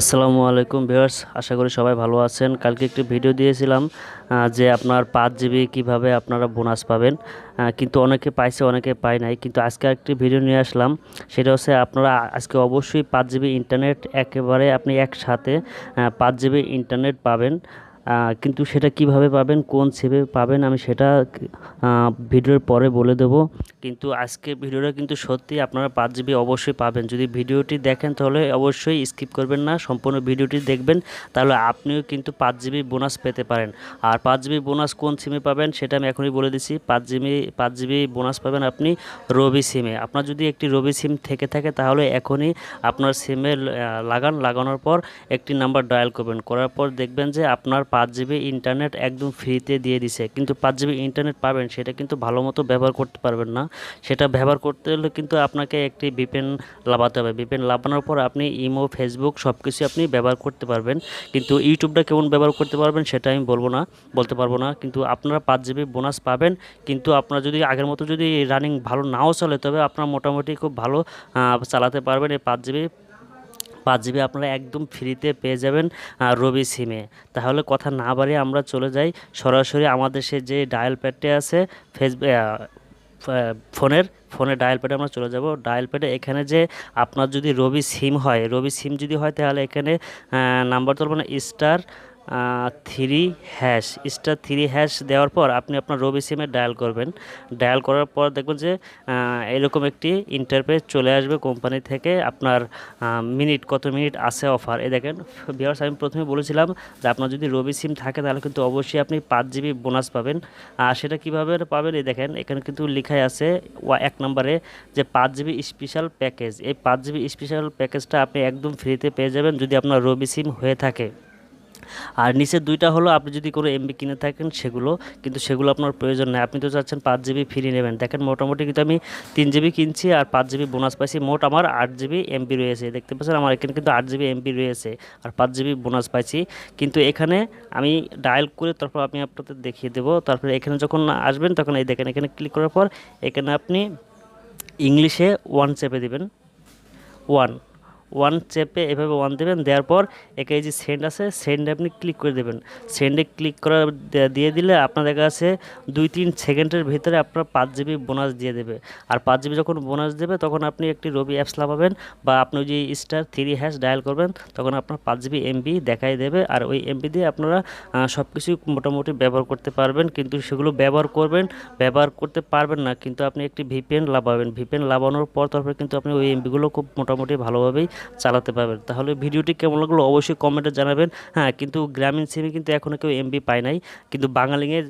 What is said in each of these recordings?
আসসালামু আলাইকুম ভিউয়ার্স, আশা করি সবাই ভালো আছেন। কালকে একটি ভিডিও দিয়েছিলাম যে আপনার পাঁচ জিবি কীভাবে আপনারা বোনাস পাবেন। কিন্তু অনেকে পাইছে, অনেকে পায় নাই। কিন্তু আজকে একটি ভিডিও নিয়ে আসলাম, সেটা হচ্ছে আপনারা আজকে অবশ্যই পাঁচ জিবি ইন্টারনেট একেবারে আপনি একসাথে পাঁচ জিবি ইন্টারনেট পাবেন। কিন্তু সেটা কীভাবে পাবেন, কোন সেভে পাবেন, আমি সেটা ভিডিওর পরে বলে দেব। কিন্তু আজকে ভিডিওটা কিন্তু সত্যি আপনারা পাঁচ জিবি অবশ্যই পাবেন। যদি ভিডিওটি দেখেন তাহলে অবশ্যই স্কিপ করবেন না, সম্পূর্ণ ভিডিওটি দেখবেন, তাহলে আপনিও কিন্তু পাঁচ জিবি বোনাস পেতে পারেন। আর পাঁচ জিবি বোনাস কোন সিমে পাবেন, সেটা আমি এখনই বলে দিচ্ছি পাঁচ জিবি পাঁচ জিবি বোনাস পাবেন আপনি রবি সিমে আপনার যদি একটি রবি সিম থেকে থাকে, তাহলে এখনই আপনার সিমে লাগান। লাগানোর পর একটি নাম্বার ডায়াল করবেন। করার পর দেখবেন যে আপনার পাঁচ জিবি ইন্টারনেট একদম ফ্রিতে দিয়ে দিছে। কিন্তু পাঁচ জিবি ইন্টারনেট পাবেন, সেটা কিন্তু ভালো মতো ব্যবহার করতে পারবেন না। সেটা ব্যবহার করতে হলে কিন্তু আপনাকে একটি ভিপেন লাগাতে হবে। ভিপেন লাগানোর পর আপনি ইমো ফেসবুক সব কিছু আপনি ব্যবহার করতে পারবেন। কিন্তু ইউটিউবটা কেমন ব্যবহার করতে পারবেন সেটা আমি বলব না, বলতে পারব না। কিন্তু আপনারা পাঁচ জিবি বোনাস পাবেন। কিন্তু আপনার যদি আগের মতো যদি রানিং ভালো নাও চলে, তবে আপনার মোটামুটি খুব ভালো চালাতে পারবেন এই পাঁচ জিবি। পাঁচ জিবি আপনারা একদম ফ্রিতে পেয়ে যাবেন রবি সিমে তাহলে কথা না বাড়িয়ে আমরা চলে যাই সরাসরি আমাদের সে যে ডায়াল প্যাডটি আছে ফেসবুক ফোনের, ফোনে ডায়াল প্যাডে আমরা চলে যাব। ডায়াল প্যাডে এখানে যে আপনার যদি রবি সিম হয়, রবি সিম যদি হয় তাহলে এখানে নাম্বার তুলবেন star three hash star three hash দেওয়ার পর আপনি আপনার রবি সিমে ডায়াল করবেন। ডায়াল করার পর দেখবেন যে এরকম একটি ইন্টারপেজ চলে আসবে কোম্পানি থেকে আপনার মিনিট কত মিনিট আছে অফার এ দেখেন বিয়ার্স আমি প্রথমে বলেছিলাম যে আপনার যদি রবি সিম থাকে তাহলে কিন্তু অবশ্যই আপনি পাঁচ জিবি বোনাস পাবেন। আর সেটা কীভাবে পাবেন? এই দেখেন, এখানে কিন্তু লেখাই আছে এক নম্বরে যে পাঁচ জিবি স্পেশাল প্যাকেজ এই পাঁচ জিবি স্পেশাল প্যাকেজটা আপনি একদম ফ্রিতে পেয়ে যাবেন যদি আপনার রবি সিম হয়ে থাকে। আর নিচের দুইটা হলো আপনি যদি কোনো এমবি কিনে থাকেন সেগুলো, কিন্তু সেগুলো আপনার প্রয়োজন নেই। আপনি তো চাচ্ছেন পাঁচ জিবি ফ্রি নেবেন। দেখেন মোটামুটি কিন্তু আমি তিন জিবি কিনছি আর পাঁচ জিবি বোনাস পাইছি। মোট আমার আট জিবি এমবি রয়েছে। দেখতে পাচ্ছেন আমার এখানে কিন্তু আট জিবি এমবি রয়েছে আর পাঁচ জিবি বোনাস পাইছি। কিন্তু এখানে আমি ডায়াল করে তারপর আমি আপনাদের দেখিয়ে দেবো। তারপরে এখানে যখন আসবেন তখন এই দেখেন, এখানে ক্লিক করার পর এখানে আপনি ইংলিশে ওয়ান চেপে দিবেন। ওয়ান ওয়ান চেপে এভাবে ওয়ান দেবেন, দেওয়ার পর একে যে সেন্ড আছে সেন্ডে আপনি ক্লিক করে দেবেন। সেন্ডে ক্লিক করা দিয়ে দিলে আপনার কাছে দুই তিন সেকেন্ডের ভিতরে আপনার পাঁচ জিবি বোনাস দিয়ে দেবে। আর পাঁচ জিবি যখন বোনাস দেবে, তখন আপনি একটি রবি অ্যাপস লাগাবেন বা আপনি যে স্টার থ্রি হ্যাশ ডায়াল করবেন, তখন আপনার পাঁচ জিবি এমবি দেখাই দেবে। আর ওই এমবি দিয়ে আপনারা সব কিছু মোটামুটি ব্যবহার করতে পারবেন। কিন্তু সেগুলো ব্যবহার করবেন, ব্যবহার করতে পারবেন না, কিন্তু আপনি একটি ভিপিএন লাভাবেন। ভিপিএন লাগানোর পর তারপরে কিন্তু আপনি ওই এমবিগুলো খুব মোটামুটি ভালোভাবেই চালাতে পারবেন। তাহলে ভিডিওটি কেমন লাগল অবশ্যই কমেন্টে জানাবেন। হ্যাঁ কিন্তু গ্রামীণ সিমে কিন্তু এখনও কেউ এমবি পায় নাই। কিন্তু বাঙালিংয়ের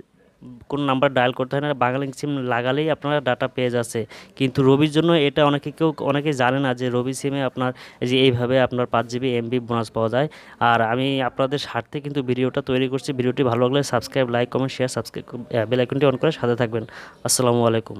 কোন নাম্বার ডায়াল করতে হয় না। বাঙালি সিম লাগালেই আপনারা ডাটা পেয়ে যাচ্ছে। কিন্তু রবির জন্য এটা অনেকে কেউ, অনেকে জানে না যে রবি সিমে আপনার যে এইভাবে আপনার পাঁচ জিবি এমবি বোনাস পাওয়া যায়। আর আমি আপনাদের স্বার্থে কিন্তু ভিডিওটা তৈরি করছি। ভিডিওটি ভালো লাগলে subscribe like comment share subscribe bell আইকনটি অন করে সাথে থাকবেন। আসসালামু আলাইকুম।